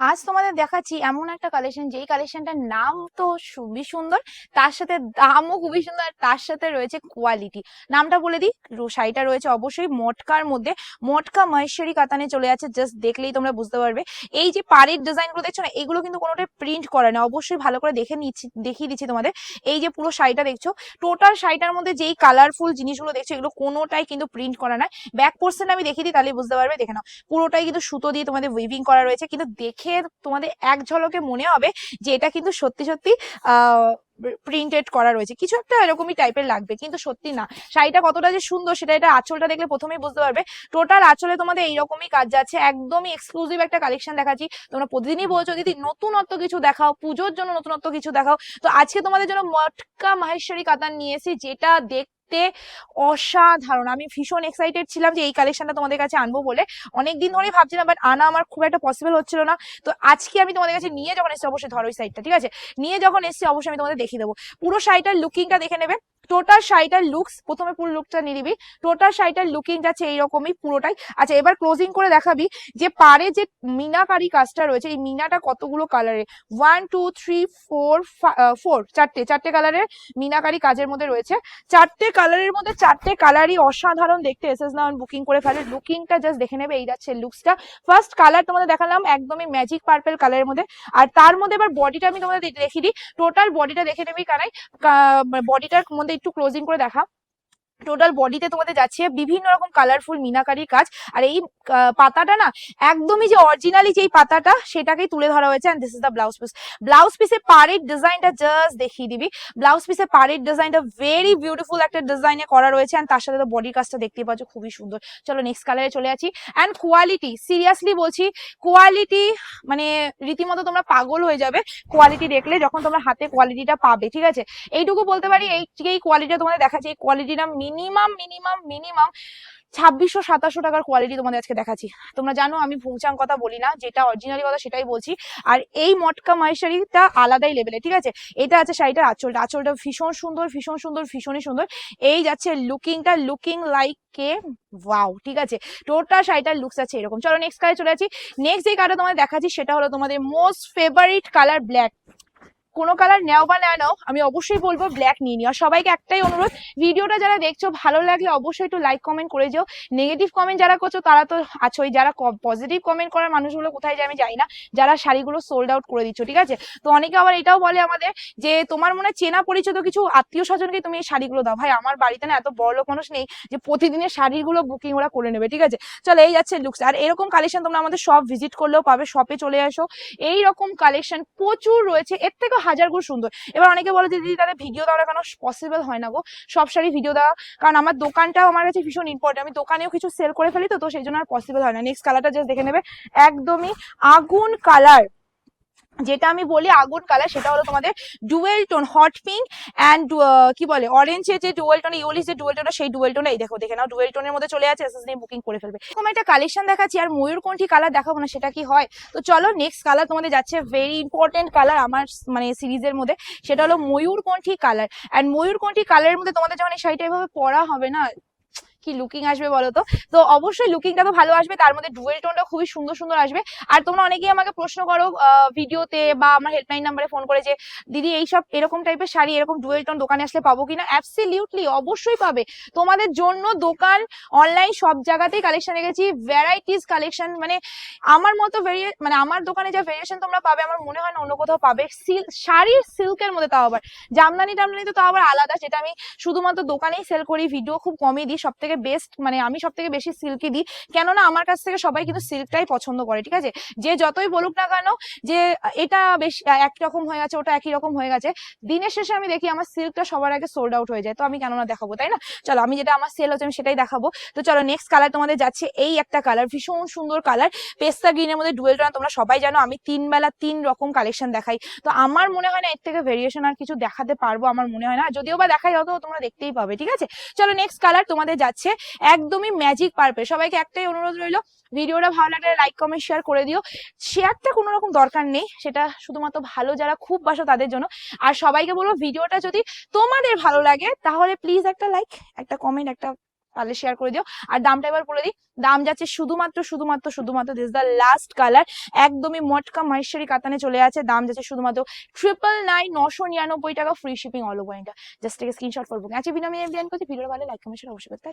আজ তোমাদের দেখাচ্ছি এমন একটা কালেকশন যেই কালেকশনটার নাম তো খুবই সুন্দর, তার সাথে দামও খুবই সুন্দর তার সাথে রয়েছে কোয়ালিটি নামটা বলে দিই শাড়িটা রয়েছে অবশ্যই মটকার মধ্যে, মটকা মহেশ্বরী কাতানে চলে যাচ্ছে জাস্ট দেখলেই তোমরা বুঝতে পারবে। এই যে পাড়ের ডিজাইনগুলো দেখছ না, এগুলো কিন্তু কোনোটাই প্রিন্ট করা না, অবশ্যই ভালো করে দেখে নিচ্ছি, দেখিয়ে দিচ্ছি তোমাদের। এই যে পুরো শাড়িটা দেখছ টোটাল শাড়িটার মধ্যে যেই কালারফুল জিনিসগুলো দেখছ, এগুলো কোনোটাই কিন্তু প্রিন্ট করা নয় ব্যাক পোর্শন আমি দেখিয়ে দিই তাহলে বুঝতে পারবে, দেখে নাও। পুরোটাই কিন্তু সুতো দিয়ে তোমাদের উইভিং করা রয়েছে, কিন্তু দেখে তোমাদের এক ঝলকে মনে হবে যে এটা কিন্তু সত্যি সত্যি প্রিন্টেড করা রয়েছে। কিছু একটা এরকমই টাইপের লাগবে, কিন্তু সত্যি না। শাড়িটা কতটা যে সুন্দর, সেটা এটা আঁচলটা দেখলে প্রথমেই বুঝতে পারবে। টোটাল আঁচলে তোমাদের এইরকমই কাজ যাচ্ছে একদমই এক্সক্লুসিভ একটা কালেকশন দেখাচ্ছি। তোমরা প্রতিদিনই বলছো, দিদি, নতুনত্ব কিছু দেখাও, পুজোর জন্য নতুনত্ব কিছু দেখাও। তো আজকে তোমাদের জন্য মটকা মাহেশ্বরী কাতান নিয়ে এসেছি, যেটা দেখতে অসাধারণ। আমি ভীষণ এক্সাইটেড ছিলাম যে এই কালেকশনটা তোমাদের কাছে আনব বলে। অনেকদিন ধরেই ভাবছিলাম বাট আনা আমার খুব একটা পসিবল হচ্ছিল না। তো আজকে আমি তোমাদের কাছে নিয়ে যখন এসেছি, অবশ্যই ধরো ওই সাইডটা ঠিক আছে? নিয়ে যখন এসেছি, অবশ্যই আমি তোমাদের দেখিয়ে দেবো। পুরো শাড়িটার লুকিংটা দেখে নেবে। টোটাল শাড়িটার লুকস প্রথমে পুরো লুকটা নিয়ে নিবি। টোটাল শাড়িটার লুকিং যাচ্ছে এইরকমই পুরোটাই। আচ্ছা এবার ক্লোজিং করে দেখাবি যে পারে যে মিনাকারি কাজটা রয়েছে, এই মিনাটা কতগুলো কালারের one two three four four চারটে চারটে কালারের মিনাকারি কাজের মধ্যে রয়েছে। চারটে কালারের মধ্যে চারটে কালারই অসাধারণ দেখতে এসএস নাউন বুকিং করে ফেলে। লুকিংটা জাস্ট দেখে নেবে, এই যাচ্ছে লুকসটা ফার্স্ট কালার তোমাদের দেখালাম, একদমই ম্যাজিক পার্পেল কালারের মধ্যে। আর তার মধ্যে এবার বডিটা আমি তোমাদের দে- দেখিয়ে দিই। টোটাল বডিটা দেখে নেবে কানাই। বডিটার মধ্যে একটু ক্লোজিং করে দেখা। টোটাল বডিতে তোমাদের যাচ্ছে বিভিন্ন রকম কালারফুল মিনাকারি কাজ। আর এই পাতাটা না, একদমই যে অরিজিনালি যেই পাতাটা, সেটাকেই তুলে ধরা হয়েছে and this is the blouse piece blouse পিসে পাড়ের ডিজাইনটা জাস্ট দেখিয়ে দিবি। ব্লাউজ পিসে পাড়ের ডিজাইনটা ভেরি বিউটিফুল একটা ডিজাইনে করা রয়েছে এন্ড তার সাথে তো বডির কাজটা দেখতে পাচ্ছ, খুবই সুন্দর। চলো নেক্সট কালারে চলে আছি এন্ড কোয়ালিটি সিরিয়াসলি বলছি কোয়ালিটি মানে রীতিমতো তোমরা পাগল হয়ে যাবে কোয়ালিটি দেখলে যখন তোমরা হাতে কোয়ালিটিটা পাবে, ঠিক আছে? এইটুকু বলতে পারি, এই এই কোয়ালিটিটা তোমাদের দেখাচ্ছি, এই কোয়ালিটিটা মিনিমাম মিনিমাম মিনিমাম ছাব্বিশশো, সাতাশশো টাকার কোয়ালিটি তোমাদের আজকে দেখাচ্ছি। তোমরা জানো আমি ভুংচাং কথা বলি না, যেটা অরিজিনালি কথা সেটাই বলছি। আর এই মটকা মাইশারিটা আলাদাই লেভেলে ঠিক আছে? এটা আছে শাড়িটার আঁচলটা আঁচলটা ভীষণ সুন্দর ভীষণ সুন্দর, ভীষণই সুন্দর। এই যাচ্ছে লুকিংটা লুকিং লাইক কে ওয়াও ঠিক আছে? টোটাল শাড়িটার লুকস আছে এরকম। চলো নেক্সট কালারে চলে আছি নেক্সট যে কালারটা তোমাদের দেখাচ্ছি সেটা হলো তোমাদের মোস্ট ফেভারিট কালার ব্ল্যাক কোনো কালার নেও বা না নাও, আমি অবশ্যই বলব ব্ল্যাক নিয়ে নিও। সবাইকে একটাই অনুরোধ, ভিডিওটা যারা দেখছ, ভালো লাগলে অবশ্যই একটু লাইক কমেন্ট করে যেও। নেগেটিভ কমেন্ট যারা করছ, তারা তো আছোই। যারা পজিটিভ কমেন্ট করার মানুষগুলো কোথায় যায় আমি জানি না। যারা শাড়িগুলো সোল্ড আউট করে দিচ্ছ, ঠিক আছে? তো অনেকে আবার এটাও বলে আমাদের যে, তোমার মনে চেনা পরিচিত কিছু আত্মীয় স্বজনকে তুমি এই শাড়িগুলো দাও? ভাই, আমার বাড়িতে না এত বড় লোক মানুষ নেই যে, প্রতিদিনের শাড়িগুলো বুকিং ওরা করে নেবে, ঠিক আছে? চলো, এই যাচ্ছে লুকস আর এরকম কালেকশন তোমরা আমাদের শপ ভিজিট করলেও পাবে শপে চলে আসো এই রকম কালেকশন প্রচুর রয়েছে। এর থেকেও হাজার গুণ সুন্দর। এবার অনেকে বলে, দিদি, তাহলে ভিডিও দেওয়া কেন পসিবল হয় না গো? সব শাড়ি ভিডিও দেওয়া। কারণ আমার দোকানটাও আমার কাছে ভীষণ ইম্পর্টেন্ট আমি দোকানেও কিছু সেল করে ফেলি তো তো সেই জন্য আর পসিবল হয় না। নেক্সট কালারটা জাস্ট দেখে নেবে। একদমই আগুন কালার যেটা আমি বলি আগুন কালার, সেটা হলো তোমাদের dual tone hot pink and কি বলে অরেঞ্জের যে ডুয়েল টোন ইউলিশ যে ডুয়েল টোনটা সেই ডুয়েল টোনটা এই দেখো, দেখে নাও ডুয়েল টোনের মধ্যে চলে আছে নিয়ে বুকিং করে ফেলবে। এরকম একটা কালেকশন দেখাচ্ছি, আর ময়ূরকণ্ঠী কালার দেখাবো না, সেটা কি হয়? তো চলো নেক্সট কালার তোমাদের যাচ্ছে ভেরি ইম্পর্টেন্ট কালার আমার মানে সিরিজের মধ্যে, সেটা হলো ময়ূরকণ্ঠী কালার অ্যান্ড ময়ূরকণ্ঠী কালারের মধ্যে তোমাদের যখন এই শাড়িটা এভাবে পরা হবে না কি লুকিং আসবে বলো তো তো অবশ্যই লুকিংটা তো ভালো আসবে, তার মধ্যে ডুয়েল টোনটা খুবই সুন্দর সুন্দর আসবে। আর তোমরা অনেকেই আমাকে প্রশ্ন করো ভিডিওতে বা আমার হেল্পলাইন নাম্বারে ফোন করে যে, দিদি, এইসব এরকম টাইপের শাড়ি, এরকম ডুয়েল টোন দোকানে আসলে পাবো কিনা? অ্যাবসলিউটলি অবশ্যই পাবে। তোমাদের জন্য দোকান অনলাইন সব জায়গাতেই কালেকশন রেখেছি। ভ্যারাইটিস কালেকশন মানে আমার মতো ভেরিয়ে মানে আমার দোকানে যা ভেরিয়েশন তোমরা পাবে, আমার মনে হয় না অন্য কোথাও পাবে। সিল্ক শাড়ির সিল্কের মধ্যে তাও আবার। জামদানি টামদানি তো তাও আবার আলাদা যেটা আমি শুধুমাত্র দোকানেই সেল করি ভিডিও খুব কমই দিই সব থেকে বেস্ট মানে আমি সব থেকে বেশি সিল্কি দিই। কেননা আমার কাছ থেকে সবাই কিন্তু সিল্কটাই পছন্দ করে, ঠিক আছে? যে যতই বলুক না কেন, যে এটা বেশ একই রকম হয়ে গেছে, ওটা একই রকম হয়ে গেছে। দিনের শেষে আমি দেখি আমার সিল্কটা সবার আগে সোল্ড আউট হয়ে যায়। তো আমি কেননা দেখাবো, তাই না? চলো, আমি যেটা আমার সেল হচ্ছে আমি সেটাই দেখাবো। তো চলো নেক্সট কালার তোমাদের যাচ্ছে এই একটা কালার ভীষণ সুন্দর কালার পেস্তা গ্রিনের মধ্যে ডুয়েল টোনা তোমরা সবাই জানো, আমি তিন বেলা তিন রকম কালেকশন দেখাই। তো আমার মনে হয় না এর থেকে ভেরিয়েশন আর কিছু দেখাতে পারব, আমার মনে হয় না। যদিও বা দেখাই হয়তো তোমরা দেখতেই পাবে, ঠিক আছে? চলো নেক্সট কালার তোমাদের যাচ্ছে একদমই ম্যাজিক পারবে। সবাইকে একটাই অনুরোধ রইল, ভিডিওটা ভালো লাগলে লাইক কমেন্ট শেয়ার করে দিও। শেয়ারটা কোনো রকম দরকার নেই, সেটা শুধুমাত্র ভালো যারা খুব বাসো তাদের জন্য। আর সবাইকে বলব, ভিডিওটা যদি তোমাদের ভালো লাগে, তাহলে প্লিজ একটা লাইক একটা কমেন্ট একটা পারলে শেয়ার করে দিও। আর দামটা এবার বলে দিই, দাম যাচ্ছে শুধুমাত্র শুধুমাত্র শুধুমাত্র দিস দ্য লাস্ট কালার একদমই মটকা মহেশ্বরী কাতানে চলে আছে, দাম যাচ্ছে শুধুমাত্র ট্রিপল নাইন নশো নিরানব্বই টাকা free shipping all over India just থেকে স্ক্রিনশট করব আচ্ছা আমি এফ করছি ভিডিও ভালো লাইক কমেন্ট অবশ্যই করতে।